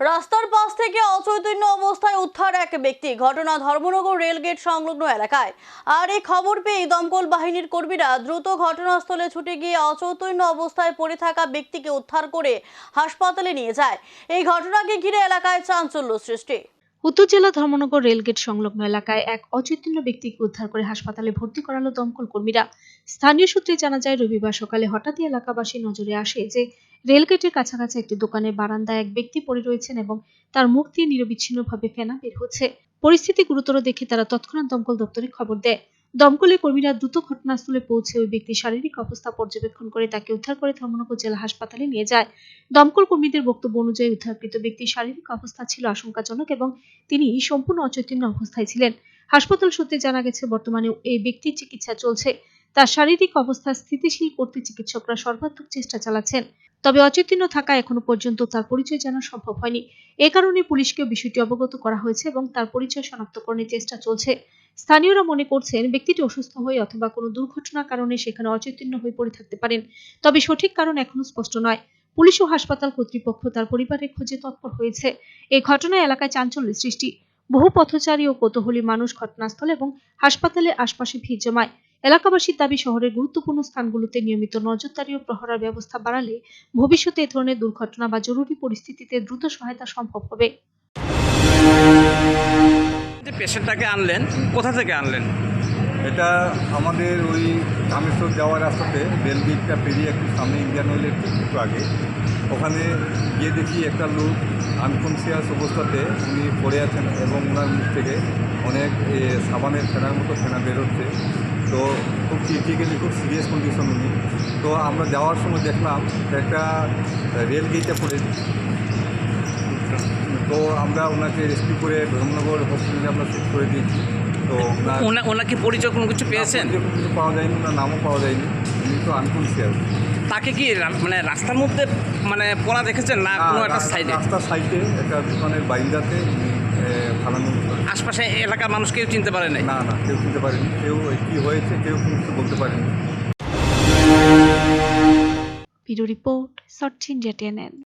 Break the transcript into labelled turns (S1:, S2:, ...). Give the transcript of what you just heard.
S1: রাস্তার পাশ থেকে অচৈতন্য অবস্থায় উদ্ধার এক ব্যক্তি। ঘটনা ধর্মনগর রেলগেট সংলগ্ন এলাকায়। আর এই খবর পেয়ে দমকল বাহিনীর কর্মীরা দ্রুত ঘটনাস্থলে ছুটে গিয়ে অচৈতন্য অবস্থায় পড়ে থাকা ব্যক্তিকে উদ্ধার করে হাসপাতালে নিয়ে যায়। এই ঘটনাকে ঘিরে এলাকায় চাঞ্চল্য সৃষ্টি।
S2: উত্তর জেলা ধর্মনগর রেলগেট সংলগ্ন এলাকায় এক অচৈতন্য ব্যক্তিকে উদ্ধার করে হাসপাতালে ভর্তি করালো দমকল কর্মীরা। স্থানীয় সূত্রে জানা যায়, রবিবার সকালে হঠাৎই এলাকাবাসী নজরে আসে যে রেলগেটের কাছাকাছি একটি দোকানের বারান্দায় এক ব্যক্তি পড়ে রয়েছেন এবং তার মুখ দিয়ে নিরবিচ্ছিন্নভাবে ফেনা বের হচ্ছে। পরিস্থিতি গুরুতর দেখে তারা তৎক্ষণাৎ দমকল দপ্তরে খবর দেয়। দমকলের কর্মীরা দ্রুত ঘটনাস্থলে পৌঁছে ওই ব্যক্তির শারীরিক অবস্থা পর্যবেক্ষণ করে তাকে উদ্ধার করে ধর্মনগর জেলা হাসপাতালে নিয়ে যায়। দমকল কর্মীদের বক্তব্য অনুযায়ী উদ্ধারকৃত ব্যক্তির শারীরিক অবস্থা ছিল আশঙ্কাজনক এবং তিনি সম্পূর্ণ অচৈতন্য অবস্থায় ছিলেন। হাসপাতাল সূত্রে জানা গেছে, বর্তমানে এই ব্যক্তির চিকিৎসা চলছে। তার শারীরিক অবস্থা স্থিতিশীল করতে চিকিৎসকরা সর্বাত্মক চেষ্টা চালাচ্ছেন। তবে অচৈতন্য থাকা এখনও পর্যন্ত তার পরিচয় জানা সম্ভব হয়নি। এ কারণে পুলিশকেও বিষয়টি অবগত করা হয়েছে এবং তার পরিচয় শনাক্তকরণের চেষ্টা চলছে। স্থানীয়রা মনে করছেন ব্যক্তিটি অসুস্থ হয়ে অথবা কোনো দুর্ঘটনার কারণে সেখানে অচৈতন্য হয়ে পড়ে থাকতে পারেন, তবে সঠিক কারণ এখনও স্পষ্ট নয়। পুলিশ ও হাসপাতাল কর্তৃপক্ষ তার পরিবারের খোঁজে তৎপর হয়েছে। এই ঘটনায় এলাকায় চাঞ্চল্যের সৃষ্টি। বহু পথচারী ও কৌতূহলী মানুষ ঘটনাস্থল এবং হাসপাতালের আশপাশে ভিড় জমায়। এলাকাবাসীর দাবি শহরের গুরুত্বপূর্ণ স্থানগুলোতে নিয়মিত নজরদারি ও প্রহরার ব্যবস্থা বাড়ালে ভবিষ্যতে এ ধরনের দুর্ঘটনা বা জরুরি পরিস্থিতিতে দ্রুত সহায়তা সম্ভব হবে।
S3: যে পেশেন্টটাকে আনলেন কোথা থেকে আনলেন?
S4: এটা আমাদের ওই কামেশ্বর যাওয়ার রাস্তাতে রেলগেটটা পেরিয়ে একটু সামনে ইন্ডিয়ান অয়েলের ঠিক একটু আগে। ওখানে গিয়ে দেখি একটা লোক আনকনসিয়াস অবস্থাতে উনি পড়ে আছেন এবং ওনার মুখ থেকে অনেক এ, সাবানের ফেনার মতো ফেনা বেরোচ্ছে তো খুব ক্রিটিক্যালি খুব সিরিয়াস কন্ডিশন উনি। তো আমরা যাওয়ার সময় দেখলাম একটা রেল গেটে পড়ে। তো আমরা ওনাকে রেস্কিউ করে ধর্মনগর হসপিটালে আমরা শিফট করে দিয়েছি। তো ওনার
S3: ওনা পরিচয় কোনো কিছু পেয়েছেন?
S4: কিছু পাওয়া যায়নি ওনার নামও পাওয়া যায়নি। উনি তো আনকনসিয়াস
S3: তাকে কি মানে রাস্তার মধ্যে মানে পড়া দেখেছেন না কোনো একটা সাইডে
S4: রাস্তার সাইডে একটা দোকানের বাইন্দাতে উনি
S3: আশপাশে এলাকার মানুষ কেউ চিনতে পারে নাই?
S4: না না কেউ চিনতে পারেনি। কেউ কি হয়েছে কেউ কিছু বলতে পারেনি।
S2: Video report Sachin TNN